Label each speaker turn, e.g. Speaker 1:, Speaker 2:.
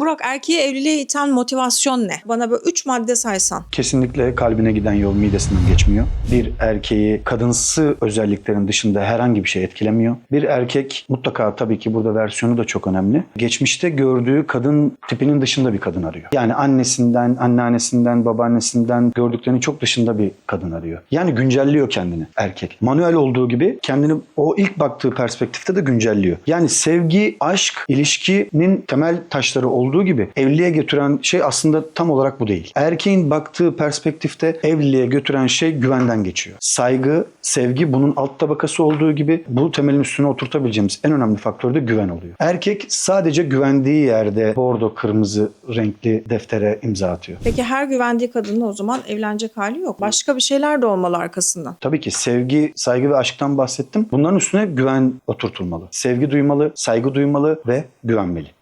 Speaker 1: Burak erkeği evliliğe iten motivasyon ne? Bana böyle üç madde saysan.
Speaker 2: Kesinlikle kalbine giden yol midesinden geçmiyor. Bir erkeği kadınsı özelliklerin dışında herhangi bir şey etkilemiyor. Bir erkek mutlaka tabii ki burada versiyonu da çok önemli. Geçmişte gördüğü kadın tipinin dışında bir kadın arıyor. Yani annesinden, anneannesinden, babaannesinden gördüklerinin çok dışında bir kadın arıyor. Yani güncelliyor kendini erkek. Manuel olduğu gibi kendini o ilk baktığı perspektifte de güncelliyor. Yani sevgi, aşk, ilişkinin temel taşları olduğu gibi evliliğe götüren şey aslında tam olarak bu değil. Erkeğin baktığı perspektifte evliliğe götüren şey güvenden geçiyor. Saygı, sevgi bunun alt tabakası olduğu gibi bu temelin üstüne oturtabileceğimiz en önemli faktör de güven oluyor. Erkek sadece güvendiği yerde bordo kırmızı renkli deftere imza atıyor.
Speaker 1: Peki her güvendiği kadının o zaman evlenecek hali yok. Başka bir şeyler de olmalı arkasından.
Speaker 2: Tabii ki sevgi, saygı ve aşktan bahsettim. Bunların üstüne güven oturtulmalı. Sevgi duymalı, saygı duymalı ve güvenmeli.